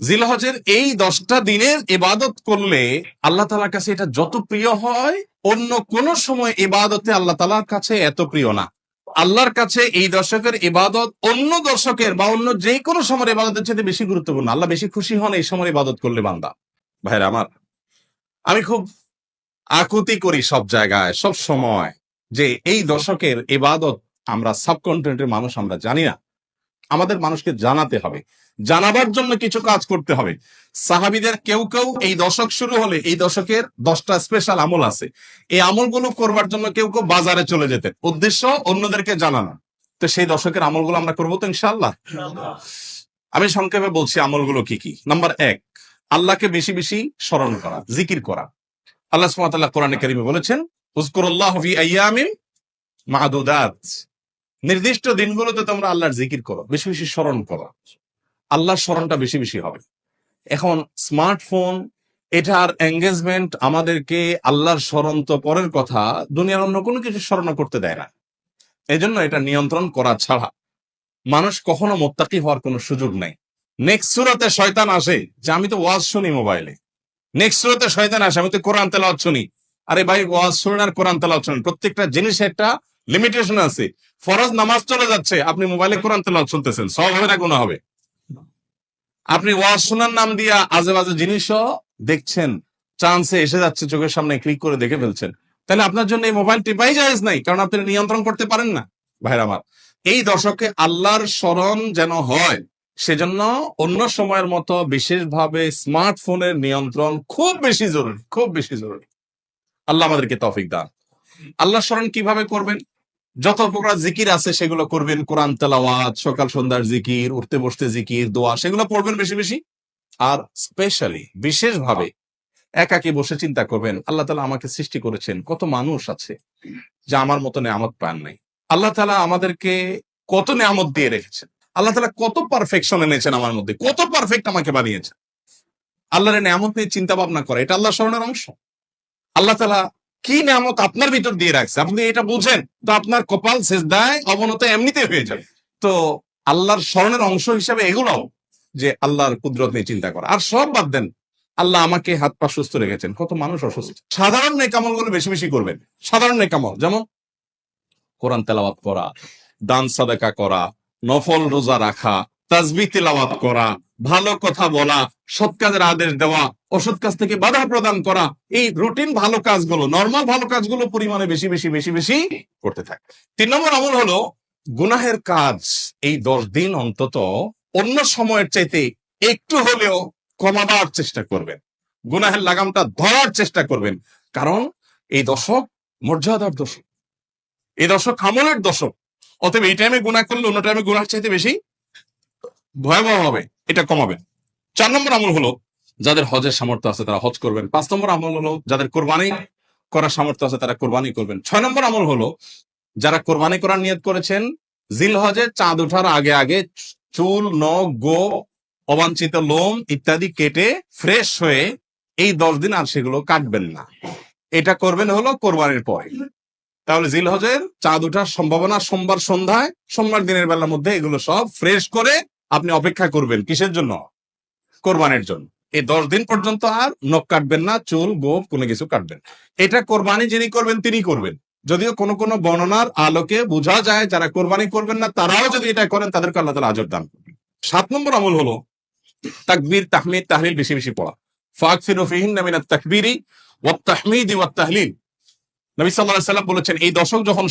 জিলহজের এই দশটা দিনের এবাদত করলে আল্লাহ তালার কাছে এটা যত প্রিয় হয়, অন্য কোন সময় এবাদতে আল্লাহ তালার কাছে এত প্রিয় না। আল্লাহর কাছে এই দর্শকের ইবাদত অন্য দর্শকের বা অন্য যে কোনো সময়ের ইবাদতের চেয়ে বেশি গুরুত্বপূর্ণ। আল্লাহ বেশি খুশি হন এই সময় ইবাদত করলে বান্দা। ভাইরা আমার, আমি খুব আকুতি করি সব জায়গায়, সব সময় যে এই দশকের ইবাদত আমরা সাবকন্টিনেন্টের মানুষ আমরা জানি না। আমাদের মানুষকে জানাতে হবে। জানাবার জন্য কিছু কাজ করতে হবে। সাহাবিদের কেউ কেউ এই দশক শুরু হলে এই দশকের দশটা স্পেশাল আমল আছে। এই আমলগুলো করবার জন্য কেউ কেউ বাজারে চলে যেতেন উদ্দেশ্য অন্যদেরকে জানানো। তো সেই দশকের আমলগুলো আমরা করব তো ইনশাল্লাহ আমি সংক্ষেপে বলছি আমলগুলো কি কি। নাম্বার এক, আল্লাহকে বেশি বেশি স্মরণ করা, জিকির করা। আল্লাহ সুবহানাহু কোরআনে কারিমে বলেছেন আইয়ামিন মাদুদাত। নির্দিষ্ট দিনগুলোতে তোমরা আল্লাহর জিকির করো, বেশি বেশি স্মরণ করো। আল্লাহর স্মরণটা বেশি বেশি হবে। এখন স্মার্টফোন এটার এঙ্গেজমেন্ট আমাদেরকে আল্লাহর স্মরণ তো পরের কথা, দুনিয়ার অন্য কোনো কিছু স্মরণ করতে দেয় না। এই জন্য এটা নিয়ন্ত্রণ করা ছাড়া মানুষ কখনো মোত্তাকি হওয়ার কোনো সুযোগ নেই। নেক্সট সুরাতে শয়তান আসে, যে আমি তো ওয়াজ শুনি মোবাইলে নেক্সট সুরাতে শয়তান আসে, আমি তো কোরআন তেলাওয়াত শুনি। আরে ভাই, ওয়াজ শুনেন আর কোরআন তেলাওয়াত শুনেন। প্রত্যেকটা জিনিস একটা লিমিটেশন আছে। ফরজ নামাজ চলে যাচ্ছে, আপনি মোবাইলে কোরআন তেলাওয়াত শুনতেছেন সব হবে না কোনো হবে। আপনি ওয়াজ শোনার নাম দিয়া আজে বাজে জিনিসও দেখছেন চান্সে এসে যাচ্ছে, চোখের সামনে ক্লিক করে দেখে ফেলছেন। তাহলে আপনার জন্য এই মোবাইল টিপাই জায়েজ নাই, কারণ আপনি নিয়ন্ত্রণ করতে পারেন না, ভাইরা আমার। এই দশকে আল্লাহর স্মরণ যেন হয়, সেজন্য অন্য সময়ের মতো বিশেষভাবে স্মার্টফোনের নিয়ন্ত্রণ খুব বেশি জরুরি, খুব বেশি জরুরি। আল্লাহ আমাদেরকে তৌফিক দান। আল্লাহ স্মরণ কীভাবে করবেন? যত প্রকার জিকির আছে সেগুলো করবেন, কোরআন, তেলাওয়াত, সকাল, সন্ধ্যার জিকির, উঠতে বসতে জিকির, দোয়া, সেগুলো পড়বেন বেশি বেশি। আর স্পেশালি বিশেষভাবে একাকে বসে চিন্তা করবেন, আল্লাহ তালা আমাকে সৃষ্টি করেছেন, কত মানুষ আছে যা আমার মতো নেয়ামত পান নাই। আল্লাহ তালা আমাদেরকে কত নেয়ামত দিয়ে রেখেছেন। আল্লাহ তালা কত পারফেকশন এনেছেন আমার মধ্যে, কত পারফেক্ট আমাকে বানিয়েছেন। আল্লাহর নেয়ামত নিয়ে চিন্তা ভাবনা করে, এটা আল্লাহ স্মরণের অংশ। আল্লাহ তালা কি নামত আপনার ভিতর দিয়ে রাখছে? আপনি এটা বুঝেন, তো আপনার কপাল শেষ দায় অবনত এমনিতে হয়ে যাবে। তো আল্লাহর স্মরণের অংশ হিসাবে এগুলোও যে আল্লাহর কুদরত নিয়ে চিন্তা করা। আর সব বাদ দেন, আল্লাহ আমাকে হাত পা সুস্থ রেখেছেন। কত মানুষ অসুস্থ। সাধারণ নেকামলগুলো বেশি বেশি করবেন। সাধারণ নেকামল, যেমন কোরআন তেলাওয়াত করা, দান সাদাকা করা, নফল রোজা রাখা, তাজবি তেলাওয়াত করা ভালো কথা বলা, সৎ কাজের আদেশ দেওয়া, অসৎ কাজ থেকে বাধা প্রদান করা, এই রুটিন ভালো কাজগুলো নর্মাল ভালো কাজগুলো পরিমাণে বেশি বেশি বেশি বেশি করতে থাকে। তিন নম্বর আমল হলো গুনাহের কাজ এই দশ দিন অন্তত অন্য সময়ের চাইতে একটু হলেও কমাবার চেষ্টা করবেন। গুনাহের লাগামটা ধরার চেষ্টা করবেন। কারণ এই দশক মর্যাদার দশক। এই দশক আমলের দশক। অতএব এই টাইমে গুনাহ করলে অন্য টাইমে গুনার চাইতে বেশি ভয়াবহ হবে, এটা কমাবেন চার নম্বর আমল হলো, যাদের হজের সামর্থ্য আছে তারা হজ করবেন। পাঁচ নম্বর আমল হলো, যাদের কোরবানি করার সামর্থ্য আছে তারা কোরবানি করবেন। ছয় নম্বর আমল হলো, যারা কোরবানি করার নিয়ত করেছেন জিল হজে চাঁদ ওঠার আগে আগে চুল, নখ, গো, অবাঞ্ছিত লোম ইত্যাদি কেটে ফ্রেশ হয়ে এই দশ দিন আর সেগুলো কাটবেন না। এটা করবেন হলো কোরবানির পরে। তাহলে জিল হজের চাঁদ ওঠার সম্ভাবনা সোমবার সন্ধ্যায়, সোমবার দিনের বেলার মধ্যে এগুলো সব ফ্রেশ করে আপনি অপেক্ষা করবেন কিসের জন্য? কোরবানির জন্য। এই দশ দিন পর্যন্ত আর নখ কাটবেন না, চুল গোপ কোনো কিছু কাটবেন। এটা কোরবানি যিনি করবেন, তিনি করবেন। যদিও কোনো কোনো বর্ণনার আলোকে বোঝা যায়, যারা কোরবানি করবেন না, তারাও যদি এটা করেন, তাদেরকে আল্লাহ তালা আজর দান করবেন। সাত নম্বর আমল হলো তাকবীর, তাহমিদ, তাহলিল বেশি বেশি পড়া। ফাক ফিরফিহিন নামিনা তাকবীরি ওয়াত তাহমিদ ওয়াত তাহলিল। নবী আলাইহি সাল্লাম বলেছেন, এই দশক যখন